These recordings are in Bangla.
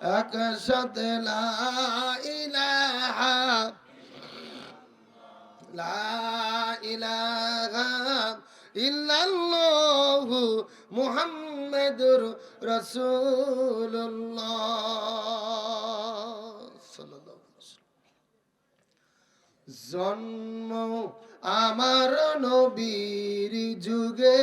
একসাথে লা ইলাহা লা ইলাহা ইল্লাল্লাহু মুহাম্মাদুর রাসূলুল্লাহ সাল্লাল্লাহু আলাইহি ওয়াসাল্লাম। জন্ম আমার নবীর যুগে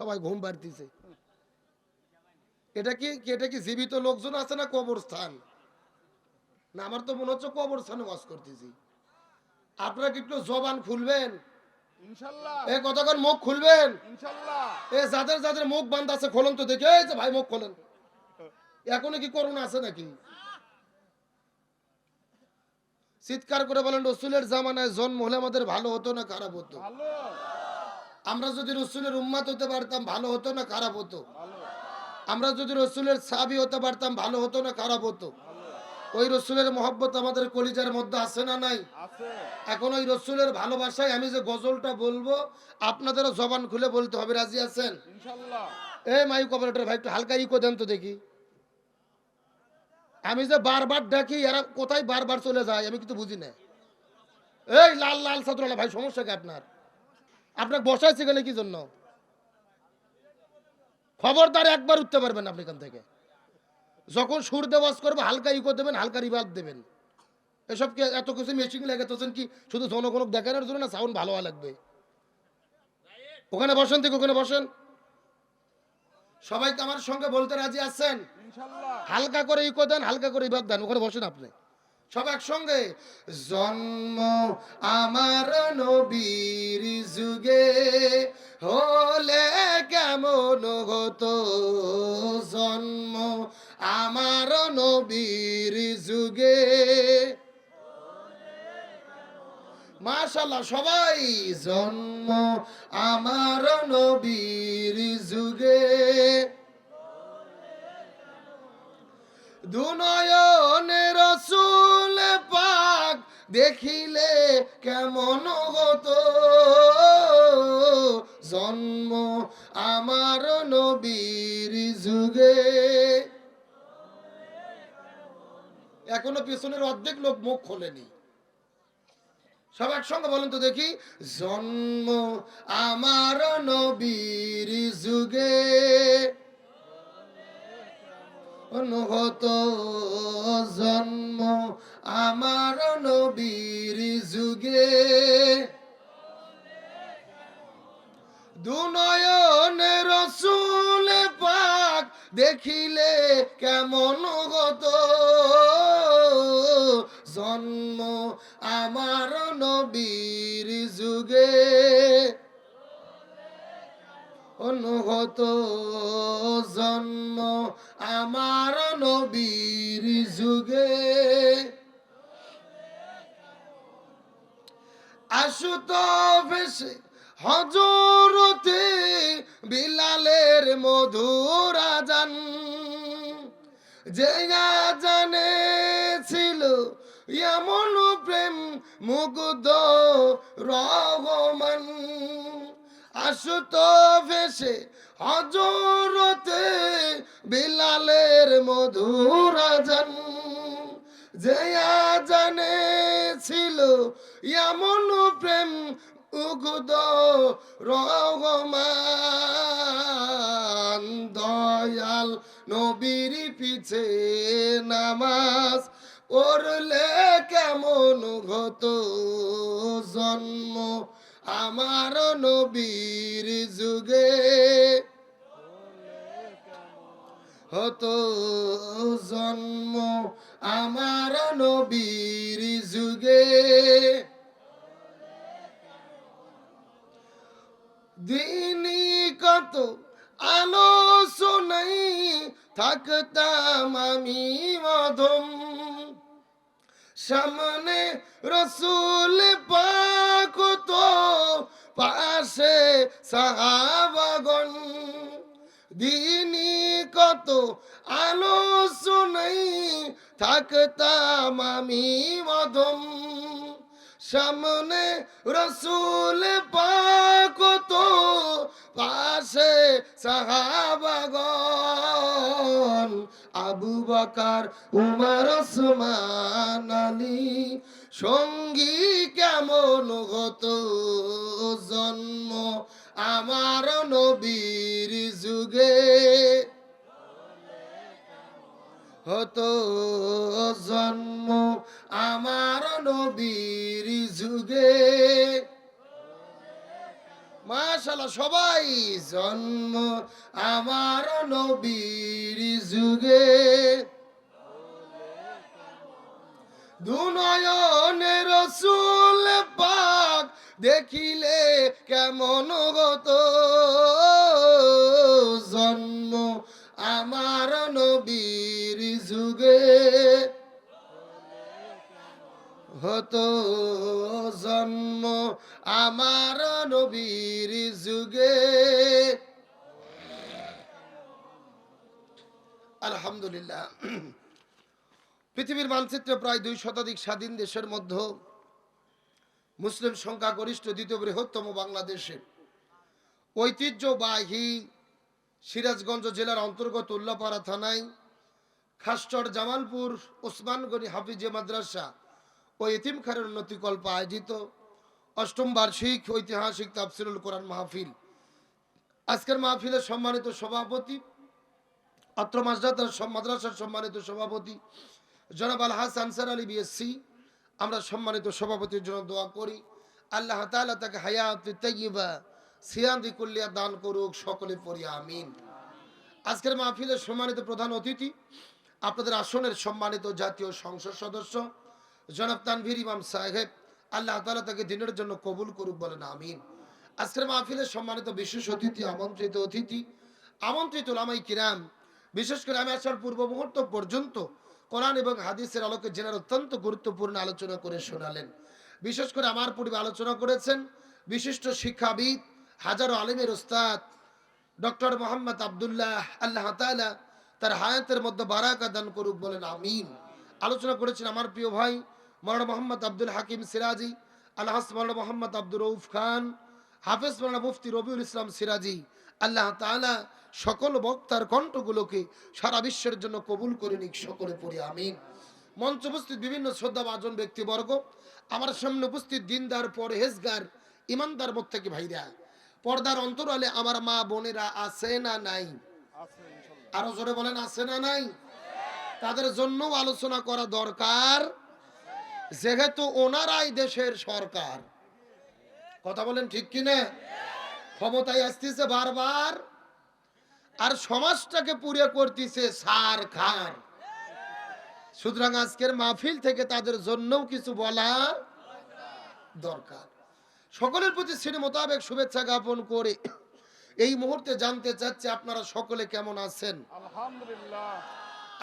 সবাই ঘুম পাড়তিছে এটা কি এটা কি জীবিত লোকজন আছে না কবরস্থান? না আমার তো মনে হচ্ছে কবরস্থানে বাস করতেছি। আপনারা কি একটু জবান খুলবেন? কতক্ষণ মুখ খুলবেন? এ যাদের যাদের মুখ বান্ধ আছে খোলেন তো দেখে। যে ভাই মুখ খোলেন। এখনও কি করোনা আছে নাকি? চিৎকার করে বলেন রসুলের জামানায় জন্ম হলে আমাদের ভালো হতো না খারাপ হতো? ভালো। আমরা যদি রসুলের উম্মাত হতে পারতাম ভালো হতো না খারাপ হতো? আমরা যদি রসুলের সাবি হতে পারতাম ভালো হতো না খারাপ হতো? ওই রসুলের মহব্বত আমাদের কলিজার মধ্যে আছে না নাই? এখন ওই রসুলের ভালোবাসায় আমি যে গজলটা বলব আপনাদেরও জবান খুলে বলতে হবে রাজি আছেন? এই মাইক অপারেটর ভাই একটু হালকা ইকো দেন তো দেখি। আমি যে বারবার ডাকি এরা কোথায় বারবার চলে যায় আমি কিন্তু বুঝি না। এই লাল লাল ছাত্রলা ভাই সমস্যা কি আপনার? আপনাকে বসাইছে গেলে কি জন্য? খবরদার একবার উঠতে পারবেন আপনি এখান থেকে। যখন সুর দেওয়াজ করব হালকা ইকো দেবেন হালকা রিভাব দেবেন। এসব কি এত কিছু মেশিন লেগেছেন কি শুধু জনগণক দেখানোর জন্য না সাউন্ড ভালো লাগবে? ওখানে বসেন থেকে ওখানে বসেন। সবাই তো আমার সঙ্গে বলতে রাজি আছেন? হালকা করে ইকো দেন হালকা করে ইবাদ দেন ওখানে বসেন আপনি। সব একসঙ্গে। জন্ম আমার নবীর যুগে হলে কেমন হতো? জন্ম আমার নবীর যুগে মাশাল্লাহ সবাই জন্ম আমার নবীর যুগে। দুনয়নে রসুল পাক দেখিলে কেমন হতো? জন্ম আমার নবীর যুগে। এখনও পেছনের অর্ধেক লোক মুখ খোলেনি। সব একসঙ্গে বলেন তো দেখি, জন্ম আমার নবীর যুগে। অনুগত জন্ম আমার নবীর যুগে। দুনয়নে রসুল পাক দেখিলে কেমন গত জন্ম আমার নবীর যুগে। অনুগত জন্ম আমার নবীর যুগে। আশুত ভেসে হজরতে বিলালের মধুর আজান। যে জানে ছিল এমন প্রেম মুগ্ধ রহমান। আশুত ভেসে হজরতে বিলালের মধুর আজান। যে জানে ছিল এমন প্রেম, উগুদ রহমান। দয়াল নবীর পিছে নামাজ পড়লে কেমন হতো জন্ম? আমার নবীর যুগে হতো জন্ম আমার নবীর যুগে। দিনই কত আলোচনাই থাকতাম আমি মধম। সামনে রসুল পাক তো পাশে সাহাবাগন দিনী কত আলোচনাই থাকতাম আমি মধম। সামনে রসুল পাক তো পাশে সাহাবাগন আবু বকার, উমর, ওসমান, আলী সঙ্গী কেমন হতো জন্ম? আমার নবীর যুগে হতো জন্ম। আমার নবীর যুগে মাশাল্লাহ সবাই জন্ম। আমার নবীর যুগে দুনয়নে রসুল পাক দেখিলে কেমন গত? জন্ম আমার নবীর যুগে হতো। জন্ম আমার নবীর যুগে আলহামদুলিল্লাহ। পৃথিবীর মানচিত্রে প্রায় দুই শতাধিক স্বাধীন দেশের মধ্যে মুসলিম সংখ্যাগরিষ্ঠ দ্বিতীয় বৃহত্তম বাংলাদেশে। ঐতিহ্যবাহী সিরাজগঞ্জ জেলার অন্তর্গত উল্লাপাড়া থানায় খাসচর জামালপুর ওসমানগনি হাফিজে মাদ্রাসা ও এতিমখানের উন্নতিকল্প আয়োজিত। অষ্টম বার্ষিক ঐতিহাসিক তাফসিরুল কোরআন মাহফিল। আজকের মাহফিলের সম্মানিত সভাপতি, অত্র মাসদাতার মাদ্রাসার সম্মানিত সভাপতি জনাব আল হাস আনসার আলী বিএসসি, আমরা সম্মানিত সভাপতির জন্য দোয়া করি। আল্লাহ তালা তাকে হায়াত তৈবা সিয়ান্দি কুল্লিয়া দান করুক সকলে পড়ি, আমিন। আজকের মাহফিলের সম্মানিত প্রধান অতিথি, আপনাদের আসনের সম্মানিত জাতীয় সংসদ সদস্য, জনাব তানভীর ইমাম সাহেব, আল্লাহ তাআলা তাকে দিনের জন্য কবুল করুক বলেন, আমিন। আজকের মাহফিলের সম্মানিত বিশেষ অতিথি, আমন্ত্রিত অতিথি, আমন্ত্রিত লামাই কিরাম, বিশেষ করে আমি আসার পূর্ব মুহূর্ত পর্যন্ত কোরআন এবং হাদিসের আলোকে জেনার অত্যন্ত গুরুত্বপূর্ণ আলোচনা করে শোনালেন। বিশেষ করে আমার পূর্বে আলোচনা করেছেন বিশিষ্ট শিক্ষাবিদ, হাজারো আলিমের ওস্তাদ, ডক্টর মোহাম্মদ আবদুল্লাহ আল্লাহ তাআলা, তার হায়াতের মধ্যে বারাকা দান করুক বলেন, আমিন। আলোচনা করেছেন আমার প্রিয় ভাই, মৌলানা মোহাম্মদ আব্দুল হাকিম সিরাজি, আল্লাহ মৌলানা মোহাম্মদ আব্দুর রউফ খান, হাফেজ মৌলানা মুফতি রবিউল ইসলাম সিরাজি, আল্লাহ তাআলা সকল বক্তার কণ্ঠগুলোকে সারা বিশ্বের জন্য কবুল করে নিক, সকলে পড়ি, আমিন। মঞ্চ উপস্থিত বিভিন্ন শ্রদ্ধাভাজন ব্যক্তিবর্গ, আমার সামনে উপস্থিত দিনদার, পরহেজগার, ইমানদার থেকে ভাইরা, পর্দার অন্তরালে আমার মা বোনেরা আছে না নাই? আরও জোরে বলেন, আছে না নাই? তাদের জন্য আলোচনা করা দরকার, যেহেতু ওনারাই দেশের সরকার। কথা বলেন ঠিক কিনা? ক্ষমতায় আসতেছে বারবার। আর সমাজটাকে পুরে করতেছে সার খার সুতরাং আজকের মাহফিল থেকে তাদের জন্যও কিছু বলা দরকার। সকলের প্রতি শ্রেণি মোতাবেক শুভেচ্ছা জ্ঞাপন করে এই মুহূর্তে জানতে চাচ্ছে আপনারা সকলে কেমন আছেন? আলহামদুলিল্লাহ।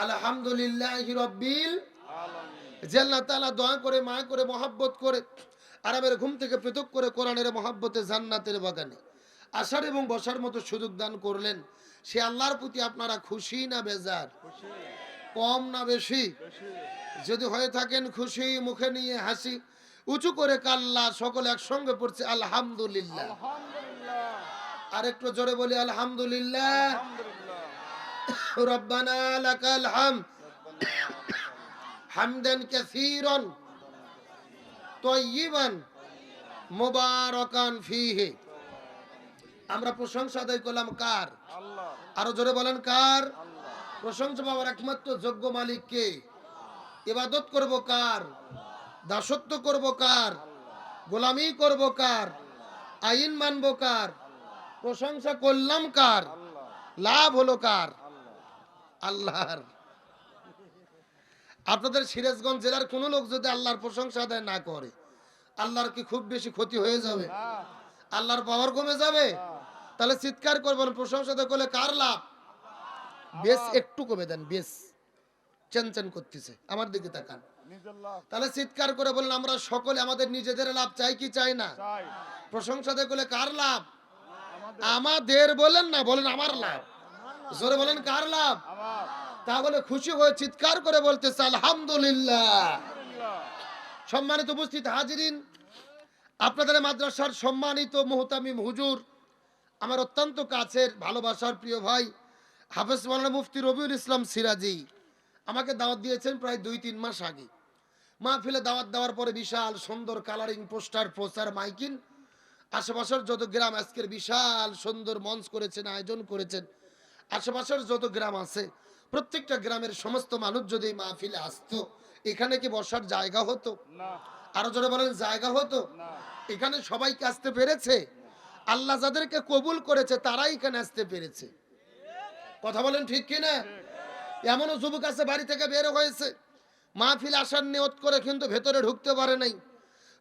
আলহামদুলিল্লাহ রব্বিল আল্লাহ দয়া করে মায়া করে মহাব্বত করে আরামের ঘুম থেকে পৃথক করে কোরআনের মহাব্বতে জান্নাতের বাগানে আসার এবং বসার মতো সুযোগ দান করলেন। সে আল্লাহর প্রতি আপনারা খুশি না বেজার? কম না বেশি? যদি হয়ে থাকেন খুশি মুখে নিয়ে হাসি উঁচু করে কাল্লা সকলে একসঙ্গে পড়ছে আলহামদুলিল্লাহ। আর একটু জোরে বলি আলহামদুলিল্লাহ। আমরা প্রশংসা আদায় করলাম কার? আরও জোরে বলেন কার? প্রশংসা পাওয়ার একমাত্র যোগ্য মালিককে ইবাদত করব কার? দাসত্ব করব কার? গোলামি করব কার? আইন মানব কার? প্রশংসা করলাম কার? লাভ হলো কার? আল্লাহ আল্লাহর। আপনাদের সিরাজগঞ্জ জেলার কোনো লোক যদি আল্লাহর প্রশংসা আদায় না করে আল্লাহর কি খুব বেশি ক্ষতি হয়ে যাবে? আল্লাহর পাওয়ার কমে যাবে। তাহলে চিৎকার করবেন প্রশংসা করলে কার লাভ? বেশ একটু কমে দেন বেশ। চেন করতেছে আমার দিকে তাকান। তাহলে চিৎকার করে বললেন আমরা সকলে আমাদের নিজেদের লাভ চাই কি চাই না? প্রশংসা দেখলে কার লাভ? আমাদের বলেন না বলেন আমার লাভ। জোরে বলেন কার লাভ? তাহলে খুশি হয়ে চিৎকার করে বলতেছে আলহামদুলিল্লাহ আলহামদুলিল্লাহ। সম্মানিত উপস্থিত হাজিরিন আপনাদের মাদ্রাসার সম্মানিত মোহতামিম হুজুর আমার অত্যন্ত কাছের ভালোবাসার প্রিয় ভাই হাফেজ মাওলানা মুফতি রবিউল ইসলাম সিরাজি আমাকে দাওয়াত দিয়েছেন প্রায় দুই তিন মাস আগে। মাহফিলে দাওয়াত দেওয়ার পরে বিশাল সুন্দর কালারিং পোস্টার প্রচার মাইকিন আশেপাশের যত গ্রাম আজকের বিশাল সুন্দর মঞ্চ করেছেন আয়োজন করেছেন আশেপাশের যত গ্রাম আছে প্রত্যেকটা গ্রামের সমস্ত মানুষ যদি মাহফিলে আসতো এখানে কি বসার জায়গা হতো? আরও জোরে বলেন জায়গা হতো? এখানে সবাইকে আসতে পেরেছে? আল্লাহ যাদেরকে কবুল করেছে, তারাই এখানে আসতে পেরেছে। কথা বলেন ঠিক কিনা? এমনও যুবক আছে, বাড়ি থেকে বের হয়েছে। মাহফিল আসার নিয়ত করে কিন্তু ভেতরে ঢুকতে পারে নাই।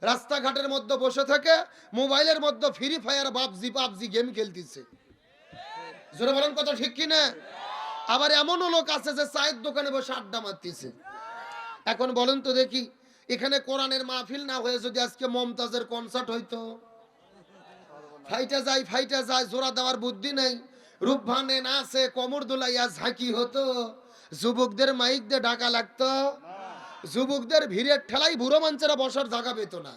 রাস্তাঘাটের মধ্যে বসে থেকে, মোবাইলের মধ্যে ফ্রি ফায়ার বাপজি পাবজি গেম খেলতেছে। জোরে বলেন কথা ঠিক কিনা? আবার এমনও লোক আছে যে চায়ের দোকানে বসে আড্ডা মারতেছে। এখন বলেন তো দেখি, এখানে কোরআনের মাহফিল না হয়ে যদি আজকে মমতাজের কনসার্ট হইতো? ফাইটা যায় ফাইটা যায়, জোড়া দেওয়ার বুদ্ধি নাই। রূপভানে না আছে কমর দোলাইয়া ঝাঁকি হতো। যুবকদের মাইক দিয়ে ডাকা লাগতো। যুবকদের ভিড়ের ঠেলাই বুড়ো মানুষেরা বসার জায়গা পেত না।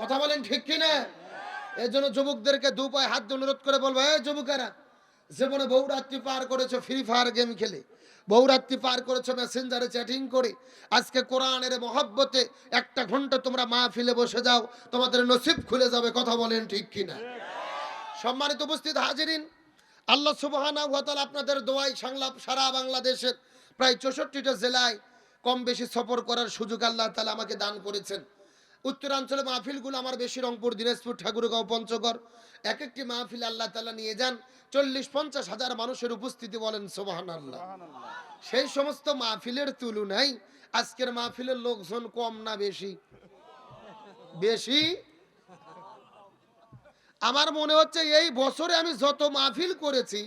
কথা বলেন ঠিক কিনা এই জন্য যুবকদেরকে দু পায়ে হাত অনুরোধ করে বলব, এই যুবকেরা, জীবনে বহুরাত্রি পার করেছ, ফ্রি ফায়ার গেম খেলে। বহুরাত্রি পার করেছ মেসেঞ্জারে চ্যাটিং করে। আজকে কোরআনের মহব্বতে একটা ঘণ্টা তোমরা মাহফিলে বসে যাও, তোমাদের নসিব খুলে যাবে, কথা বলেন ঠিক কিনা? সম্মানিত উপস্থিত হাজিরিন, আল্লাহ সুবহানা ওয়াতাল আপনাদের দোয়াই সংলাপ সারা বাংলাদেশের প্রায় চৌষট্টিটা জেলায় কম বেশি সফর করার সুযোগ আল্লাহ তালা আমাকে দান করেছেন। উত্তরাঞ্চলে মাহফিলগুলো আমার বেশি রংপুর, দিনাজপুর, ঠাকুরগাঁও, পঞ্চগড়। এক একটি মাহফিল আল্লাহ তালা নিয়ে যান। চল্লিশ, পঞ্চাশ হাজার মানুষের উপস্থিতি বলেন সোবাহান আল্লাহ সেই সমস্ত মাহফিলের তুলনায় আজকের মাহফিলের লোকজন কম না বেশি? বেশি? আমার মনে হচ্ছে এই বছরে আমি যত মাহফিল করেছি,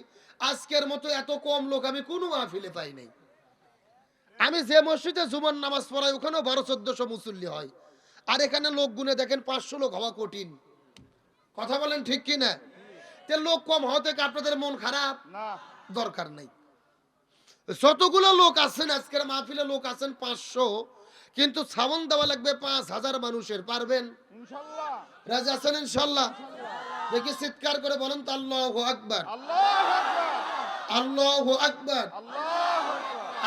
আজকের মতো এত কম লোক আমি কোনো মাহফিলে পাই নাই। আমি যে মসজিদে জুমার নামাজ পড়াই, ওখানেও বারো, চোদ্দশো মুসল্লি হয়। আর এখানে লোক গুনে দেখেন পাঁচশো লোক হওয়া কঠিন। কথা বলেন ঠিক কি না তে লোক কম হওয়া থেকে আপনাদের মন খারাপ? দরকার নেই। যতগুলো লোক আছেন আজকের মাহফিলে লোক আছেন পাঁচশো কিন্তু সাবন দেওয়া লাগবে পাঁচ হাজার মানুষের পারবেন? রাজা আছেন ইনশাল্লাহ? দেখি চিৎকার করে বলেন তো আল্লাহ আকবার। আল্লাহু আকবার। আল্লাহ আকবার আল্লাহু আকবার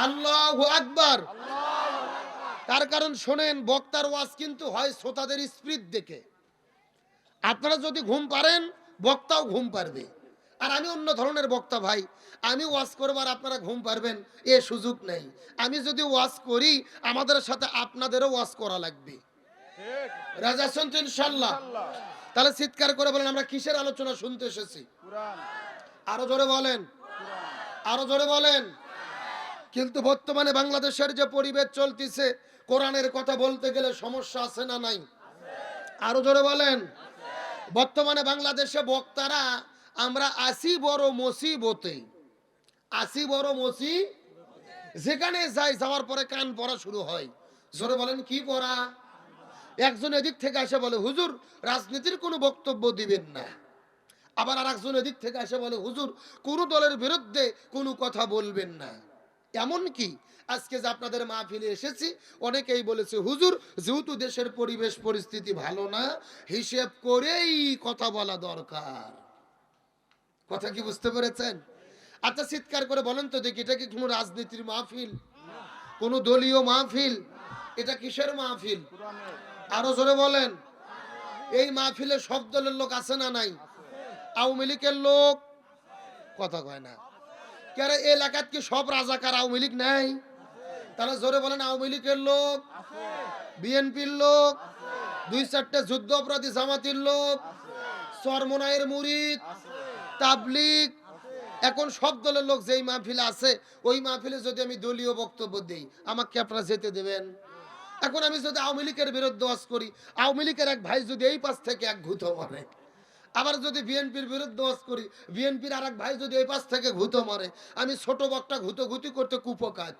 আল্লাহ আকবার আল্লাহু আকবার তার কারণ শোনেন বক্তার ওয়াজ কিন্তু হয় শ্রোতাদের স্প্রিট দেখে। আপনারা যদি ঘুম পারেন বক্তাও ঘুম পারবে। আর আমি অন্য ধরনের বক্তা ভাই আমি ওয়াজ করবার আপনারা ঘুম পারবেন এ সুযোগ নেই। আমি যদি ওয়াজ করি আমাদের সাথে আপনাদেরও ওয়াজ করা লাগবে। রাজা শুনতে ইনশাল্লাহ তাহলে চিৎকার করে বলেন আমরা কিসের আলোচনা শুনতে এসেছি? আরও জোরে বলেন। আরও জোরে বলেন। কিন্তু বর্তমানে বাংলাদেশের যে পরিবেশ চলতেছে, কোরআনের কথা বলতে গেলে সমস্যা আছে না নাই? আরও জোরে বলেন। বর্তমানে বাংলাদেশে বক্তারা, আমরা আসি বড় মসিবতে। আসি বড় মসি, যেখানে যাই, যাওয়ার পরে কান পড়া শুরু হয়। জোরে বলেন, কি পড়া একজন এদিক থেকে আসে বলে, হুজুর, রাজনীতির কোনো বক্তব্য দিবেন না। আবার আর একজন এদিক থেকে আসে বলে, হুজুর, কোনো দলের বিরুদ্ধে কোনো কথা বলবেন না। এমন কি? আজকে যে আপনাদের মাহফিলে এসেছি, অনেকেই বলেছে, হুজুর, যেহেতু দেশের পরিবেশ পরিস্থিতি ভালো না, হিসেব করেই কথা বলা দরকার। কথা কি বুঝতে পেরেছেন? আচ্ছা চিৎকার করে বলেন তো দেখি, এটা কি কোনো রাজনীতির মাহফিল? কোনো দলীয় মাহফিল? এটা কিসের মাহফিল? আরও জোরে বলেন। এই মাহফিলে সব দলের লোক আছে না নাই? আওয়ামী লীগের লোক? কথা কয় না। কেন এলাকাত কি সব রাজাকার আওয়ামী লীগ নাই? তাহলে জোরে বলেন, আওয়ামী লীগের লোক, বিএনপির লোক, দুই চারটে যুদ্ধ অপরাধী জামাতির লোক চরমনায়ের মুরিদ, তাবলিগ, এখন সব দলের লোক যেই মাহফিলে আছে, ওই মাহফিলে যদি আমি দলীয় বক্তব্য দিই, আমাকে আপনারা যেতে দেবেন। এখন আমি যদি আওয়ামী লীগের বিরুদ্ধে করি, আওয়ামী লীগের এক ভাই যদি এই পাশ থেকে এক ঘুতো মারে। আবার যদি বিএনপির বিরুদ্ধে ওয়াজ করি, বিএনপির আর ভাই যদি এই পাশ থেকে ঘুতো মারে, আমি ছোট বকটা ঘুতো ঘুতি করতে কুপকাজ।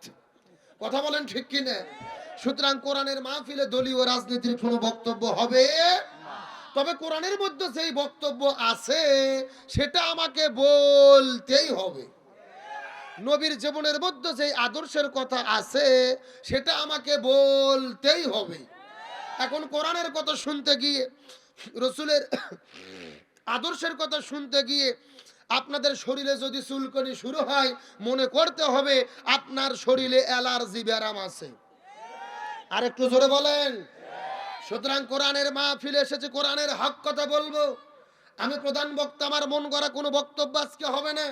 কথা বলেন ঠিক কি না সুতরাং কোরআনের মাহফিলে দলীয় রাজনীতির কোনো বক্তব্য হবে? তবে কোরআনের মধ্যে সেই বক্তব্য আছে, সেটা আমাকে বলতেই হবে। নবীর জীবনের মধ্যে সেই আদর্শের কথা আছে, সেটা আমাকে বলতেই হবে। এখন কোরআনের কথা শুনতে গিয়ে রসুলের আদর্শের কথা শুনতে গিয়ে আপনাদের শরীরে যদি চুলকনি শুরু হয়, মনে করতে হবে আপনার শরীরে অ্যালার্জি ব্যারাম আছে। আর একটু জোরে বলেন। সুতরাং কোরআনের মা ফিরে এসেছে, কোরআনের হক কথা বলব। আমি প্রধান বক্তা, আমার মন করা কোনো বক্তব্য আজকে হবে না।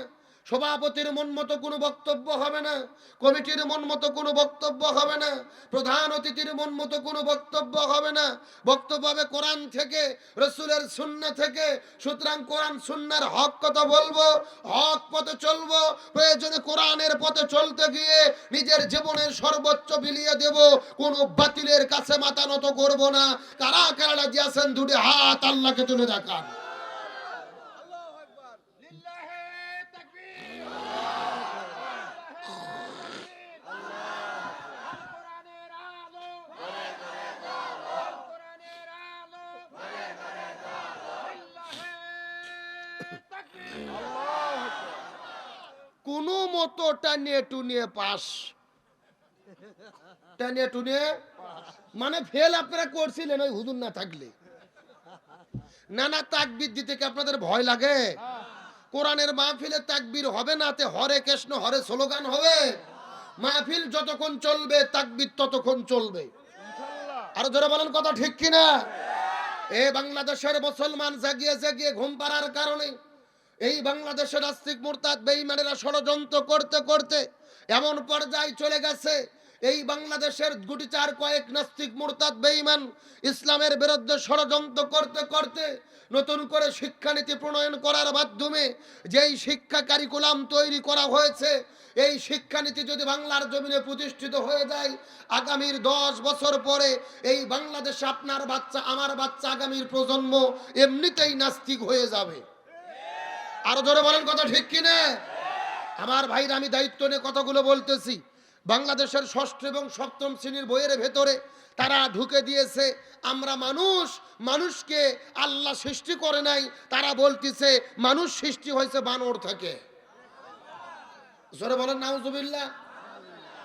সভাপতির মন মতো কোনো বক্তব্য হবে না, কমিটির মন মতো কোনো বক্তব্য হবে না, প্রধান অতিথির মন মতো কোনো বক্তব্য হবে না। বক্তব্য হবে কোরআন থেকে, রসুলের সুন্না থেকে। সুতরাং কোরআন সুন্নার হক কথা বলব, হক পথে চলবো, প্রয়োজনে কোরআনের পথে চলতে গিয়ে নিজের জীবনের সর্বোচ্চ বিলিয়ে দেব। কোন বাতিলের কাছে মাথা নত করব না। কারা কারা রাজি আছেন? দুটি হাত আল্লাহকে তুলে দেখান। কোনো মতো টানিয়ে টুনিয়ে পাস। টানিয়ে টুনিয়ে মানে ফেল আপনারা করছিলেন ওই হুজুর না থাকলে। না না তাকবির দিতে কি আপনাদের ভয় লাগে? কোরআনের মাহফিলে তাকবির হবে না তে হরে কৃষ্ণ হরে স্লোগান হবে। মাহফিল যতক্ষণ চলবে তাকবির ততক্ষণ চলবে। আর যারা বলেন কথা ঠিক কিনা? এ বাংলাদেশের মুসলমান জাগিয়ে জাগিয়ে ঘুম পাড়ার কারণে এই বাংলাদেশের আস্তিক মুরতাদ বেঈমানেরা ষড়যন্ত্র করতে করতে এমন পর্যায়ে চলে গেছে। এই বাংলাদেশের গুটি চার কয়েক নাস্তিক মুরতাদ বেঈমান ইসলামের বিরুদ্ধে ষড়যন্ত্র করতে করতে নতুন করে শিক্ষানীতি প্রণয়ন করার মাধ্যমে যেই শিক্ষা কারিকুলাম তৈরি করা হয়েছে, এই শিক্ষানীতি যদি বাংলার জমিনে প্রতিষ্ঠিত হয়ে যায়, আগামীর দশ বছর পরে এই বাংলাদেশে আপনার বাচ্চা, আমার বাচ্চা আগামীর প্রজন্ম এমনিতেই নাস্তিক হয়ে যাবে। আরও ধরে বলেন কথা ঠিক কিনা? আমার ভাইরা, আমি দায়িত্ব নিয়ে কথাগুলো বলতেছি। বাংলাদেশের ষষ্ঠ এবং সপ্তম শ্রেণির বইয়ের ভেতরে তারা ঢুকে দিয়েছে, আমরা মানুষ, মানুষকে আল্লাহ সৃষ্টি করে নাই, তারা বলতেছে, মানুষ সৃষ্টি হয়েছে বানর থেকে। জোরে বলেন, নাউজুবিল্লাহ।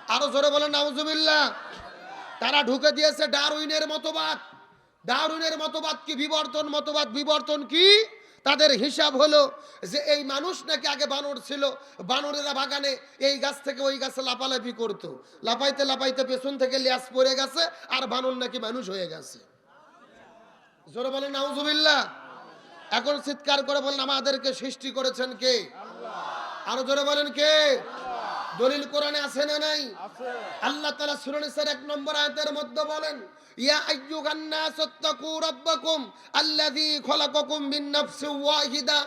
আরও জোরে বলেন, নাউজুবিল্লাহ। তারা ঢুকে দিয়েছে, ডারউইনের মতবাদ। ডারউইনের মতবাদ কি, বিবর্তন? মতবাদ, বিবর্তন কি? তাদের হিসাব হলো যে এই মানুষ নাকি আগে বানর ছিল। বানরেরা বাগানে এই গাছ থেকে ওই গাছে লাপালাপি করতো। লাপাইতে লাপাইতে পেছন থেকে ল্যাস পড়ে গেছে আর বানর নাকি মানুষ হয়ে গেছে। জোরে বলেন নাউজুবিল্লাহ। এখন চিৎকার করে বলেন আমাদেরকে সৃষ্টি করেছেন কে? আরও জোরে বলেন কে? দলিল কোরআনে আছে না নাই? আল্লাহ তাআলা সূরা নিসার এক নম্বর আয়াতের মধ্যে বলেন ওয়াহিদা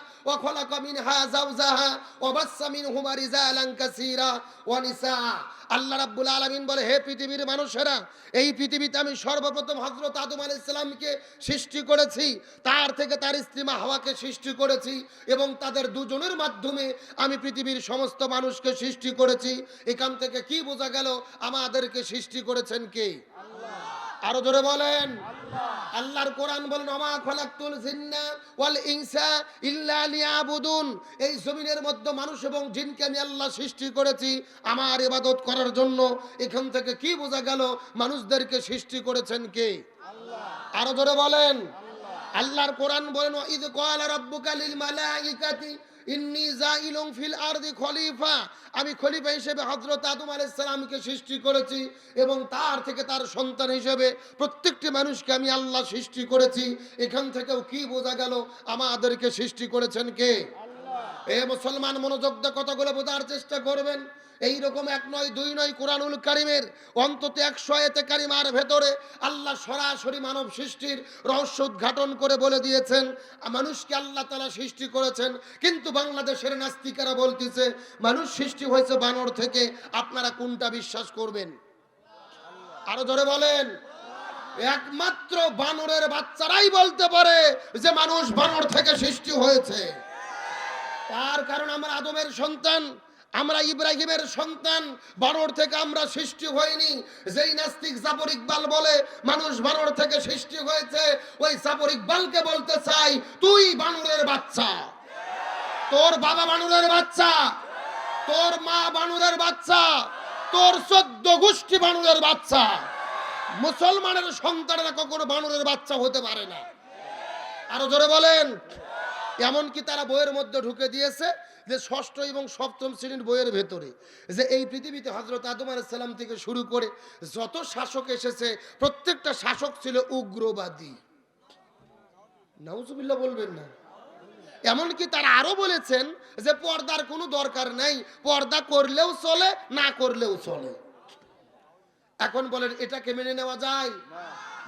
আল্লাহ আলামিন বলে, হে পৃথিবীর মানুষেরা, এই পৃথিবীতে আমি সর্বপ্রথম হযরত আদম আলাইহিস সালামকে সৃষ্টি করেছি। তার থেকে তার স্ত্রী হাওয়াকে সৃষ্টি করেছি এবং তাদের দুজনের মাধ্যমে আমি পৃথিবীর সমস্ত মানুষকে সৃষ্টি করেছি। এখান থেকে কি বোঝা গেল, আমাদেরকে সৃষ্টি করেছেন কে? আরও জোরে বলেন। আল্লাহর কোরআন বলেন অমা খলাকতুল জিন্না ওয়াল ইনসা ইল্লা লিয়াবুদুন। এই জমিনের মধ্যে মানুষ এবং জিনকে আমি আল্লাহ সৃষ্টি করেছি আমার ইবাদত করার জন্য। এখান থেকে কি বোঝা গেল, মানুষদেরকে সৃষ্টি করেছেন কে? আরও জোরে বলেন। আল্লাহর কোরআন বলেন ক্বালা রাব্বুকা লিল মালাইকাতি ইন্নী জাইলুম ফিল আরদি খলিফা। আমি খলিফা হিসেবে হযরত আদম আলাইহিস সালামকে সৃষ্টি করেছি এবং তার থেকে তার সন্তান হিসেবে প্রত্যেকটি মানুষকে আমি আল্লাহ সৃষ্টি করেছি। এখান থেকেও কি বোঝা গেল? আমাদেরকে সৃষ্টি করেছেন কে? এ মুসলমান মনোযোগ দিয়ে কথাগুলো বোঝার চেষ্টা করবেন। এই রকম এক নয়, দুই নয় কোরআনুল কারিমের অন্তত একশো এতে কারিমার ভেতরে আল্লাহ সরাসরি মানব সৃষ্টির রহস্য উদ্ঘাটন করে বলে দিয়েছেন মানুষকে আল্লাহ তালা সৃষ্টি করেছেন, কিন্তু বাংলাদেশের নাস্তিকেরা বলতেছে, মানুষ সৃষ্টি হয়েছে বানর থেকে, আপনারা কোনটা বিশ্বাস করবেন? আরও ধরে বলেন। একমাত্র বানরের বাচ্চারাই বলতে পারে যে মানুষ বানর থেকে সৃষ্টি হয়েছে। তার কারণ আমরা আদমের সন্তান আমরা ইব্রাহিমের সন্তান, বানর থেকে আমরা সৃষ্টি হইনি। যেই নাস্তিক জাফর ইকবাল বলে, মানুষ বানর থেকে সৃষ্টি হয়েছে, ওই জাফর ইকবালকে বলতে চাই, তুই বানরের বাচ্চা। তোর বাবা বানরের বাচ্চা। তোর মা বানরের বাচ্চা। তোর চোদ্দ গোষ্ঠী বানরের বাচ্চা। মুসলমানের সন্তানেরা কখনো বানরের বাচ্চা হতে পারে না। আরও জোরে বলেন। এমনকি তারা বইয়ের মধ্যে ঢুকে দিয়েছে যে ষষ্ঠ এবং সপ্তম শ্রেণির বইয়ের ভেতরে যে এই পৃথিবীতে হজরত আদম আলাইসাল্লাম থেকে শুরু করে যত শাসক এসেছে, প্রত্যেকটা শাসক ছিল উগ্রবাদী। নাউজুবিল্লাহ বলবেন না। এমনকি তারা আরও বলেছেন যে পর্দার কোনো দরকার নেই, পর্দা করলেও চলে, না করলেও চলে। এখন বলেন, এটাকে মেনে নেওয়া যায়?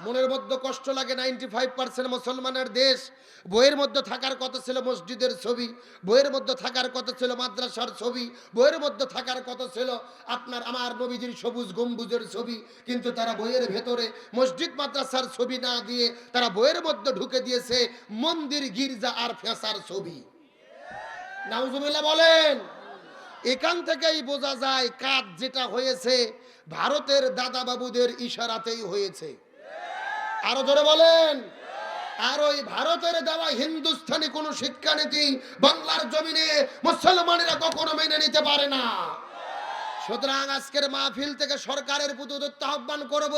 মনের মধ্যে কষ্ট লাগে নাইনটি ফাইভ পার্সেন্ট মুসলমানের দেশ। বইয়ের মধ্যে থাকার কথা ছিল মসজিদের ছবি, বইয়ের মধ্যে থাকার কথা ছিল মাদ্রাসার ছবি, বইয়ের মধ্যে থাকার কথা ছিল আপনার আমার নবীজির সবুজ গম্বুজের ছবি। কিন্তু তারা বইয়ের ভেতরে মসজিদ, মাদ্রাসার ছবি না দিয়ে তারা বইয়ের মধ্যে ঢুকে দিয়েছে মন্দির, গির্জা আর ফেসার ছবি। নাউজুবিল্লাহ বলেন, এখান থেকেই বোঝা যায় কাজ যেটা হয়েছে, ভারতের দাদা বাবুদের ইশারাতেই হয়েছে। আরও ধরে বলেন। আর ওই ভারতের দেওয়া হিন্দুস্থানি কোন শিক্ষানীতি বাংলার জমিনে মুসলমানেরা কখনো মেনে নিতে পারে না। সুতরাং আজকের মাহফিল থেকে সরকারের প্রতি আহ্বান করব।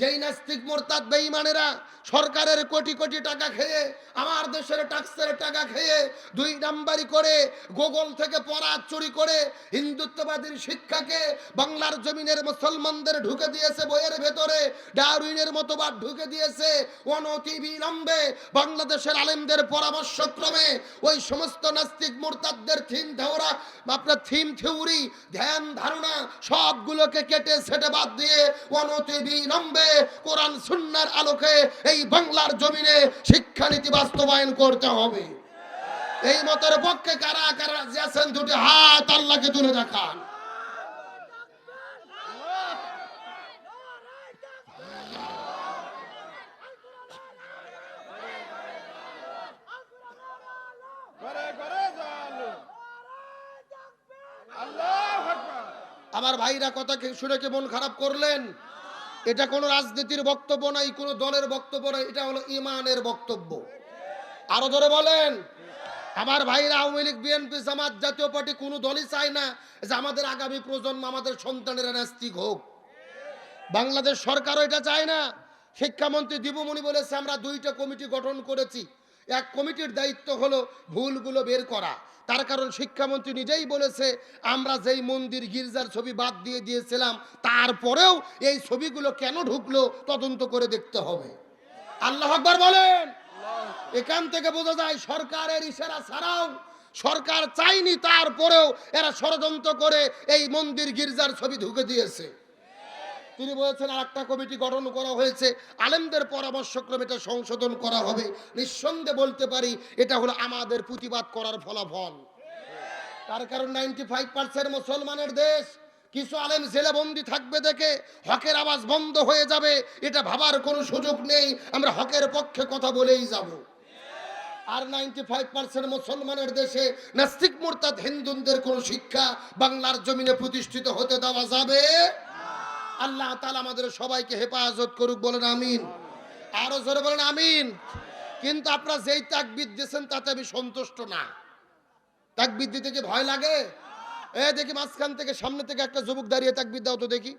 যেই নাস্তিক মোরতাদ বেঈমানেরা সরকারের কোটি কোটি টাকা খেয়ে, আমার দেশের ট্যাক্সের টাকা খেয়ে দুই নাম্বারি করে গুগল থেকে পড়া চুরি করে হিন্দুত্ববাদীর শিক্ষাকে বাংলার জমিনের মুসলমানদের ঢুকে দিয়েছে বইয়ের ভেতরে, ডারউইনের মতবাদ ঢুকে দিয়েছে অনতি বিলম্বে বাংলাদেশের আলেমদের পরামর্শক্রমে। ওই সমস্ত নাস্তিক মোরতাদদের থিম ধাওরা, আপনার থিম থিউরি ধ্যান ধারণা, সবগুলোকে কেটে সেটে বাদ দিয়ে অনতি বিলম্বে কোরআন সুন্নার আলোকে এই বাংলার জমিনে শিক্ষানীতি বাস্তবায়ন করতে হবে। এই মতের পক্ষে কারা কারা আছেন দুটি হাত আল্লাহকে তুলে দেখান। আমার ভাইরা কথা শুনে কি মন খারাপ করলেন? এটা কোনো রাজনীতির বক্তব্য নাই, কোনো দলের বক্তব্য নাই, এটা হলো ইমানের বক্তব্য। আরও ধরে বলেন। আমার ভাইরা আওয়ামী লীগ, বিএনপি, জামাত জাতীয় পার্টি কোনো দলই চায় না যে আমাদের আগামী প্রজন্ম আমাদের সন্তানেরা নাস্তিক হোক। বাংলাদেশ সরকারও এটা চায় না। শিক্ষামন্ত্রী দীপুমণি বলেছে, আমরা দুইটা কমিটি গঠন করেছি। এক কমিটির দায়িত্ব হলো ভুলগুলো বের করা। তার কারণ শিক্ষামন্ত্রী নিজেই বলেছে, আমরা যেই মন্দির গির্জার ছবি বাদ দিয়ে দিয়েছিলাম, তারপরেও এই ছবিগুলো কেন ঢুকলো তদন্ত করে দেখতে হবে। আল্লাহ আকবার বলেন। এখান থেকে বোঝা যায় সরকারের ইশারা ছাড়াও সরকার চাইনি তারপরেও এরা ষড়যন্ত্র করে এই মন্দির গির্জার ছবি ঢুকে দিয়েছে। তিনি বলেছেন আর একটা কমিটি গঠন করা হয়েছে। আলেমদের পরামর্শক্রমে এটা সংশোধন করা হবে। নিঃসন্দেহে বলতে পারি, এটা হলো আমাদের প্রতিবাদ করার ফলাফল। তার কারণ নাইনটি ফাইভ পার্সেন্ট মুসলমানের দেশ। কিছু আলেম জেলেবন্দি থাকবে দেখে হকের আওয়াজ বন্ধ হয়ে যাবে। এটা ভাবার কোনো সুযোগ নেই। আমরা হকের পক্ষে কথা বলেই যাব। আর নাইনটি ফাইভ পার্সেন্ট মুসলমানের দেশে নাস্তিক মোরতাদ হিন্দুদের কোন শিক্ষা বাংলার জমিনে প্রতিষ্ঠিত হতে দেওয়া যাবে? আল্লাহ তালা আমাদের সবাইকে হেফাজত করুক, বলেন আমিন। আরও জোরে বলেন আমিন। কিন্তু আপনারা যেই তাকবিদ দিয়েছেন, তাতে আমি সন্তুষ্ট না। তাকবিদ দিতে কি ভয় লাগে? এ দেখি মাঝখান থেকে, সামনে থেকে একটা যুবক দাঁড়িয়ে তাকবিদ দাও তো দেখি।